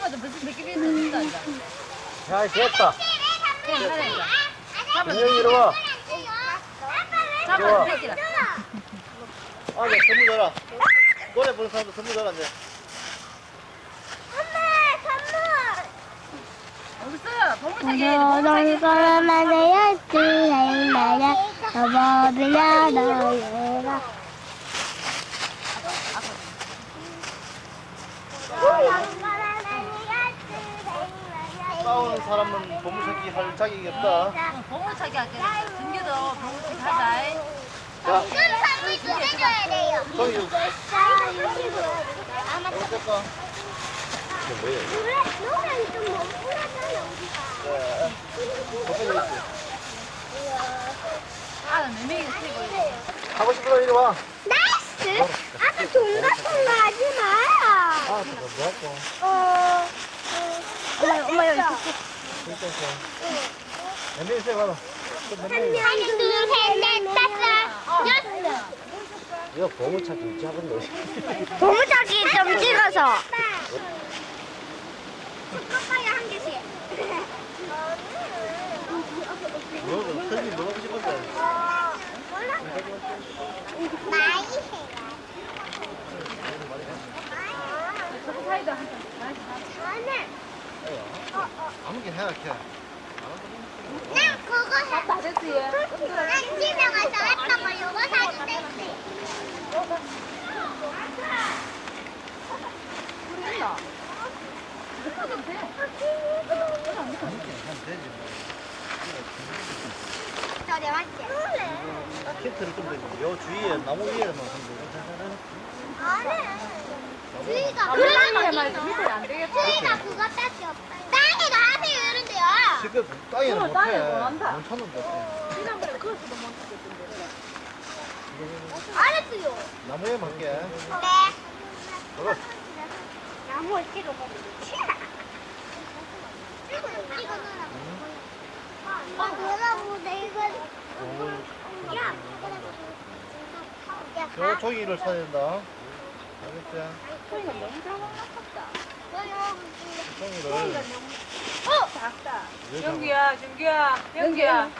잡아도 무슨 몇 개를 있다 이제. 야, 됐다. 준영이 이리 와. 잡아도 몇 개라. 아, 네, 선물 줘라. 노래 부르는 사람도 선물 줘라, 이제. 없어요. 보물찾기. 너를 보물찾기. 걸어마세였지 나야 너버비냐 너예가 싸우는 사람은 보물찾기 할 자격이 없다. 어, 보물찾기 할게. 준규도 보물찾기 하자. 자, 선물 두개줘야 돼요 저기, 좀 아마 어떨까? 노래는 좀 멈추라잖아 네. 거기서 있지. 아, 몇 명이 쓰고 있어. 하고 싶은 거 이리 와. 나이스 아까 돈 같은 거 하지 마요 아, 그거 뭐하고. 어 엄마 엄마 여기 진짜 있어. 몇명 있어요, 바로. 몇 명? 하나 둘 셋 넷 다섯 여섯 이거 보물찾기 작은데. 보물찾기 좀 찍어서 오빠야 한 개씩 뭐, 설미 뭐 하고 싶은데? 많이 저거 사이도 한 저는 아무게 생각해. 난 그거 해. 다 됐지, 얘. 난 집에 가서 아빠가 이거 사도 됐지. 모르겠나? 저리 맞지? 힌트를 좀 드리면, 요 주위에 나무 위에만 하면 아니. 주희가 그러면 말이지. 밑에 안 되겠다. 주희가 그것밖에 없다. 땅에가 하세요 지금 땅에는 못해. 땅에 뭐 한다? 농촌은 못해. 지난번에 그것도 못 쓰겠던데. 알았어요. 나무에만 할게. 네. 그래. 나무 찍어 먹어. 찍어 찍어 아, 그러고 내가 야, 저 종이를 사야 된다. 알겠지? 소리가 너무 작았다. 종이를. 작다. 왜 영규야, 준규야, 영규야.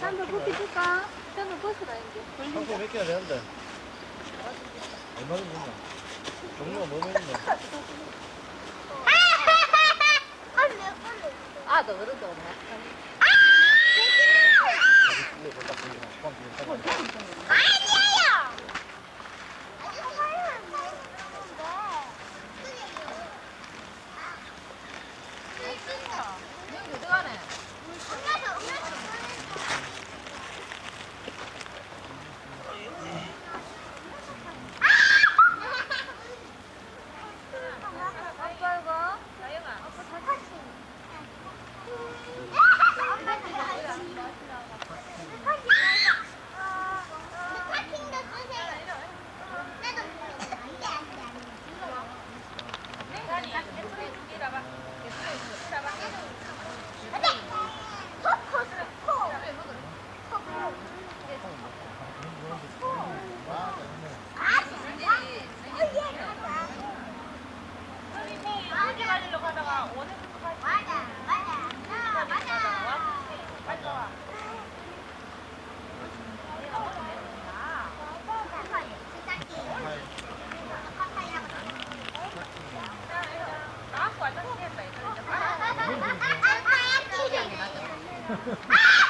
산도 커피 줄까? 산도 버스라 이제. 상품 몇 개나 되는데? 얼마나 주나? 종류가 뭐뭐 있나? 아, 너 어른도 없네. ah!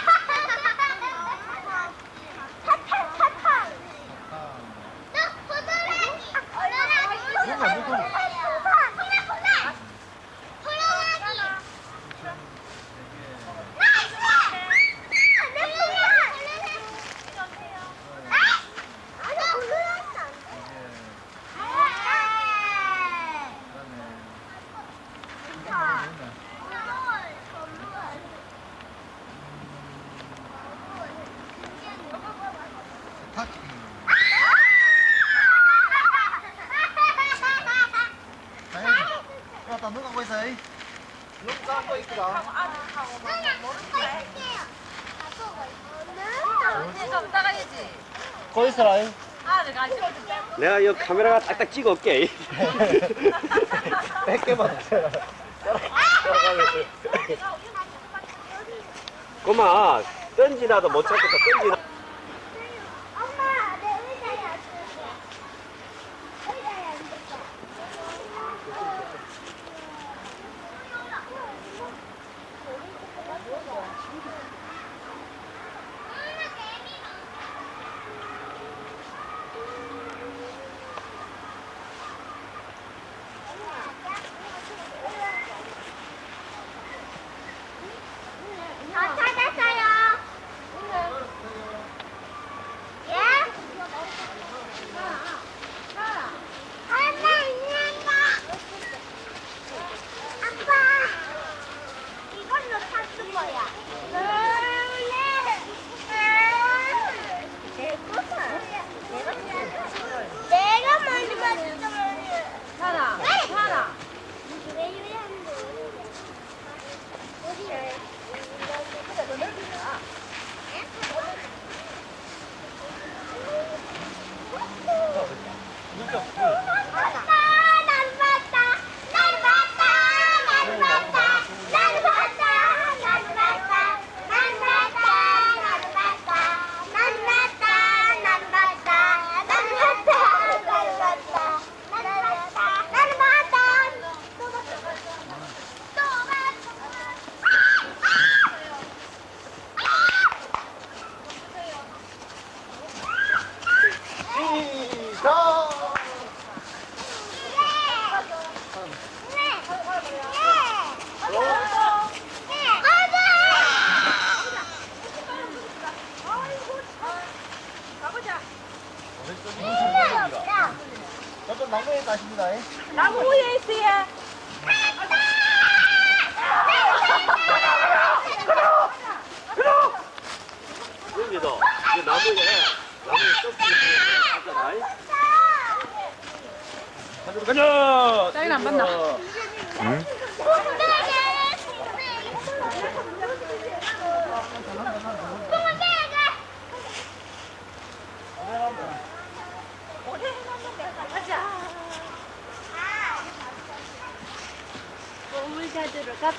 거기 있어라. 아, 내가 안 찍어줄게. 내가 이 카메라가 딱딱 찍어 올게. 100개만 더 따라가면서. 꼬마, 던지나도 못 찾겠다, 던지나. 엄마, 내 의자에 앉을게. 의자에 앉을게. 나무에 가십니다. 예. 나무 위에 있어요. 여기도, 이 나무에, 나무에 하잖아. 가자! 딸기 안 봤나? 보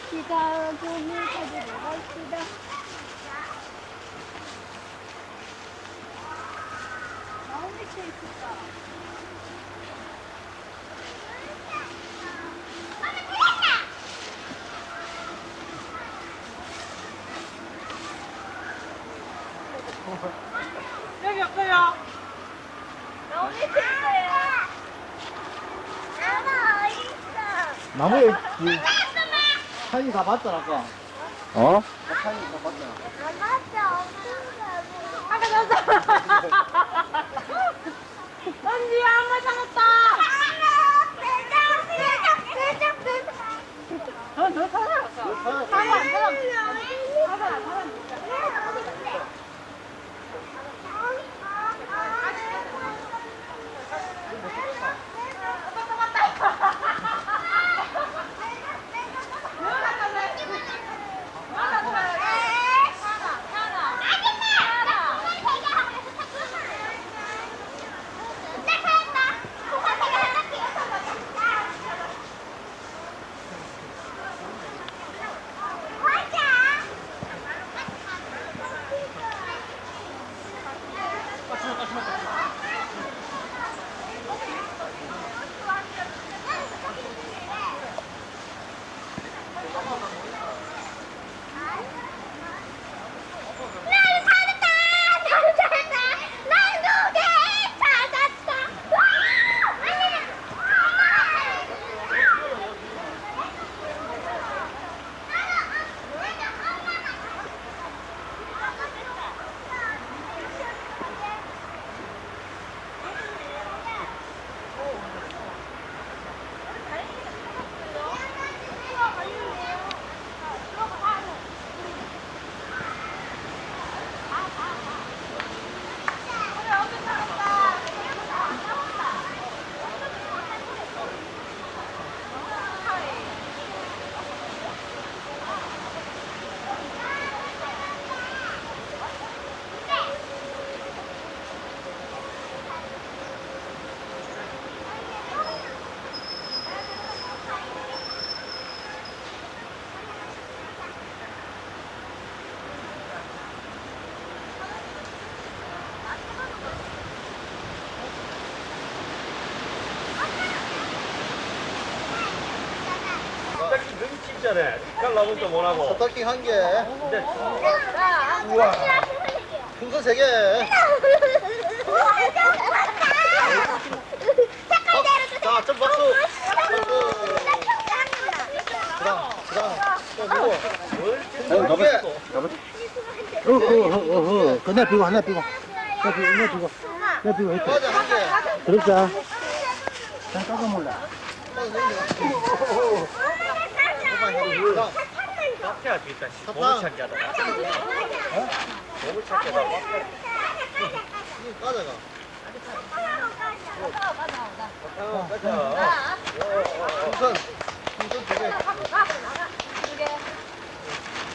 갑시다. 돈을 가지러 갑시다. 나 혼자 있었다. 여기 없어요. 너무 예뻐요. 나무 어딨어? 나무에 있지. 사진 다 봤잖아 아까. 어? 사진 다 봤잖아. 안 봤어. 아까 졌어. 언지야, 한번 잡았다. 너, 너 살아났어. 사과 안 살았어. 사과 안 살았 수박이 너무 찝잖아. 색깔 나무도 못하고. 섭달킹 한 개. 근데 우와. 풍선 세 개. 자, 좀 박수. 그다음, 그다음. 또 누구? 풍선 두 개. 어허허허 그날 비고 하나 비고 나 비고 나 비고 나 비고 했다 과자 한 개. 난 까도 몰라 그다음, 카페가 있다. 사탕. 보물 찾기 하다. 보물 찾기 하다. 과자가. 어, 가자. 풍선. 풍선 두 개.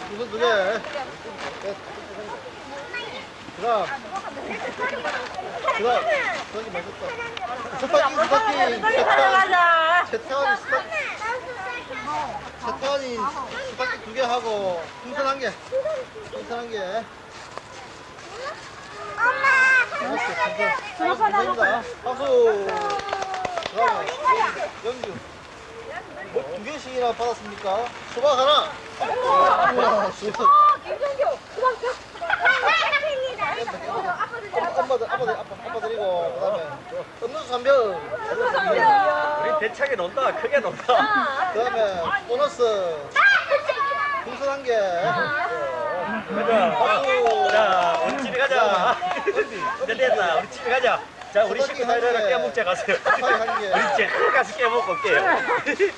풍선 두 개. 넷. 그다음, 그다음. 저기 맛있다. 스파킹, 스파킹. 채탄이 스파킹. 채탄이 스파킹 두개 하고 풍선 한 개. 풍선 한 개. 박수, 감사합니다. 박수. 그다음에 영규. 뭐두 개씩이나 받았습니까? 수박 하나. 우와, 수박. 엄마, 엄마, 아빠, 아빠, 아빠 드리고 그다음에 음료수 한 병. 우리 대차게 논다. 크게 논다. 그다음에 보너스 풍선 한 개. 가자. 박수. 자, 우리 집에 가자. 됐다. 우리 집에 가자. 자, 우리 식구 다 일어나 깨먹자 가세요. 우리 이제 또 가서 깨먹고 올게요.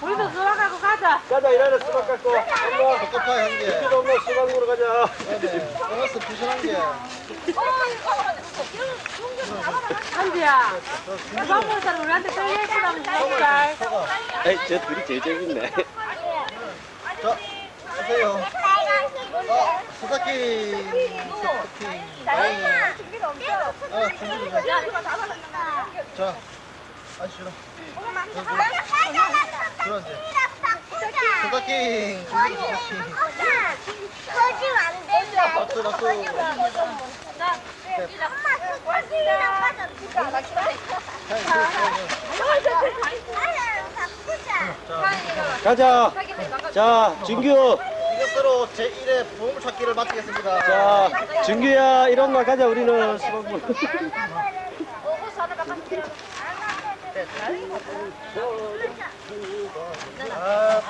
우리도 수박하고 가자. 가자, 일어나 수박 갖고. 엄마, 초코파이 한 개. 이렇게 엄마 수박 먹으러 가자. 그다음에 보너스 풍선 한 개. 한지야. 수박 먹을 사람 우리한테 떨려있으라면 먹자. 사과. 에이, 저 둘이 제일 재밌네. 자, 하세요. 아, 스타킹. 스타킹. 다행히. 아, 준비 좀 해. 자, 주라. 주라 이제. 스타킹. 준비 안 된다. 박수, 박수. 가자 자 준규 이것으로 제1회 보물찾기를 마치겠습니다. 자 준규야 이런 거 가자 우리는 수박 먹 아,